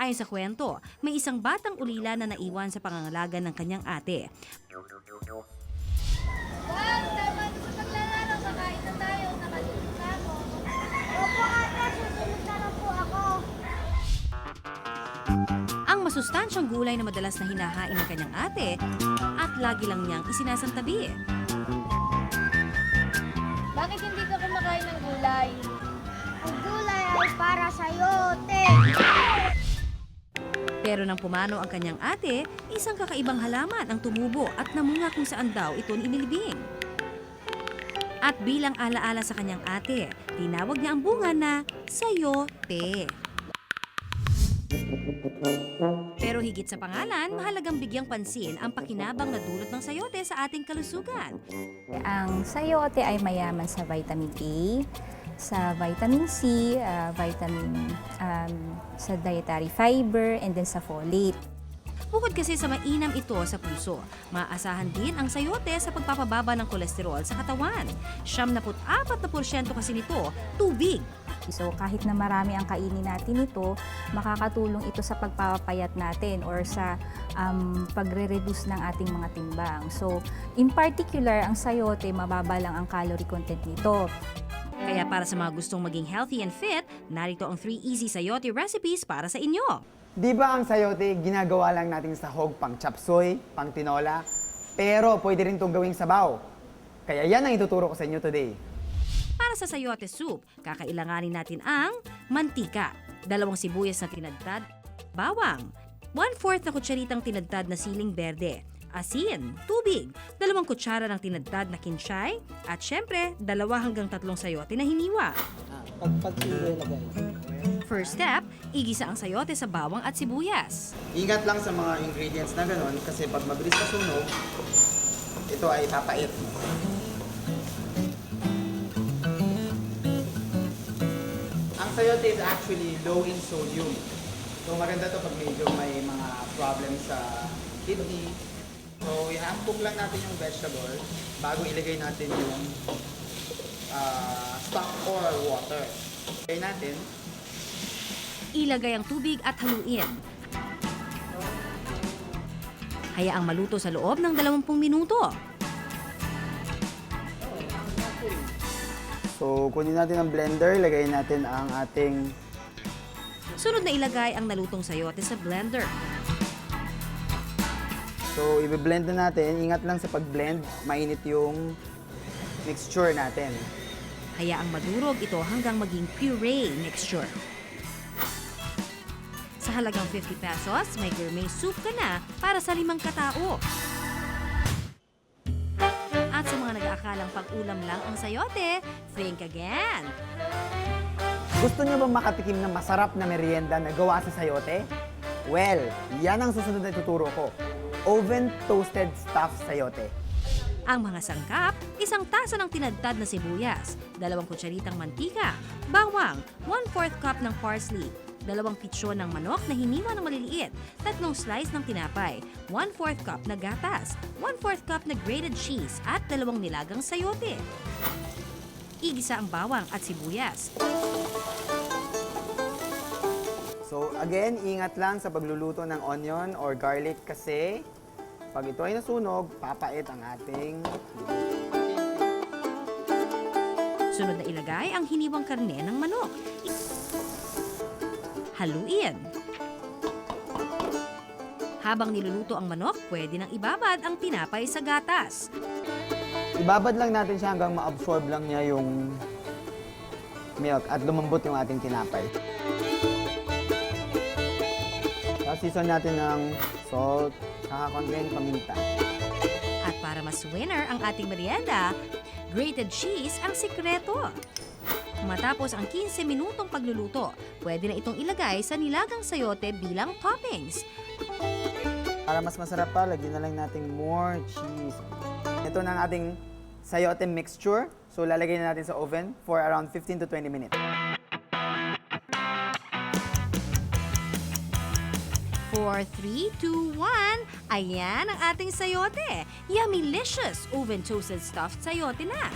Ayon sa kwento, may isang batang ulila na naiwan sa pangangalaga ng kanyang ate. Tama na sa paglalaro. Kakain na tayo. Nakalimutan na ako. Opo, ate. Susunod na lang po ako. Ang masustansyang gulay na madalas na hinahain ng kanyang ate at lagi lang niyang isinasantabi. Bakit hindi ka kumakain ng gulay? Pero nang pumano ang kanyang ate, isang kakaibang halaman ang tumubo at namunga kung saan daw ito inilibing. At bilang alaala sa kanyang ate, tinawag niya ang bunga na sayote. Pero higit sa pangalan, mahalagang bigyang pansin ang pakinabang na dulot ng sayote sa ating kalusugan. Ang sayote ay mayaman sa vitamin A, sa vitamin C, ah, vitamin um, sa dietary fiber, and then sa folate. Bukod kasi sa mainam ito sa puso, maaasahan din ang sayote sa pagpapababa ng kolesterol sa katawan. Siyam na porsyento kasi nito, tubig. So kahit na marami ang kainin natin ito, makakatulong ito sa pagpapayat natin or sa um, pagre-reduce ng ating mga timbang. So in particular, ang sayote, mababa lang ang calorie content nito. Kaya para sa mga gustong maging healthy and fit, narito ang 3 easy sayote recipes para sa inyo. Di ba ang sayote, ginagawa lang natin sa hog pang chapsoy, pang tinola, pero pwede rin itong gawing sabaw. Kaya yan ang ituturo ko sa inyo today. Para sa sayote soup, kakailanganin natin ang mantika, dalawang sibuyas na tinadtad, bawang, 1-4 na kutsaritang tinadtad na siling berde, asin, tubig, dalawang kutsara ng tinadtad na kinshay, at syempre, dalawa hanggang tatlong sayote na hiniwa. Pag pag ilagay. First step, igisa ang sayote sa bawang at sibuyas. Ingat lang sa mga ingredients na gano'n kasi pag mabilis masunog, ito ay papait. Ang sayote is actually low in sodium. So maganda to pag medyo may mga problem sa kidney. So i-cook lang natin yung vegetable bago ilagay natin yung ah, stock or water. Ilagay natin. Ilagay ang tubig at haluin. Hayaang maluto sa loob ng 20 minuto. So kunin natin ang blender, ilagay natin ang ating Sunod na ilagay ang nalutong sayote sa blender. So, i-blend na natin. Ingat lang sa pag-blend, mainit yung mixture natin. Hayaang madurog ito hanggang maging puree mixture. Sa halagang 50 pesos, may gourmet soup ka na para sa limang katao. At sa mga nag-aakalang pag-ulam lang ang sayote, think again! Gusto nyo bang makatikim ng masarap na merienda na gawa sa sayote? Well, yan ang susunod na ituturo ko. Oven toasted stuffed sayote. Ang mga sangkap, isang tasa ng tinadtad na sibuyas, dalawang kutsaritang mantika, bawang, 1-4 cup ng parsley, dalawang pitsyon ng manok na hiniwa ng maliliit, tatlong slice ng tinapay, 1-4 cup na gatas, 1-4 cup na grated cheese at dalawang nilagang sayote. Igisa ang bawang at sibuyas. Again, ingat lang sa pagluluto ng onion or garlic kasi pag ito ay nasunog, papait ang ating Sunod na ilagay ang hiniwang karne ng manok. Haluin. Habang niluluto ang manok, pwede nang ibabad ang tinapay sa gatas. Ibabad lang natin siya hanggang ma-absorb lang niya yung milk at lumambot yung ating tinapay. Season natin ng salt, saka konting paminta. At para mas winner ang ating merienda, grated cheese ang sikreto. Matapos ang 15 minutong pagluluto, pwede na itong ilagay sa nilagang sayote bilang toppings. Para mas masarap pa, lagyan na lang natin more cheese. Ito na ang ating sayote mixture. So lalagay na natin sa oven for around 15 to 20 minutes. For 3, 2, 1, ayan ang ating sayote. Yummylicious oven toasted stuffed sayote na.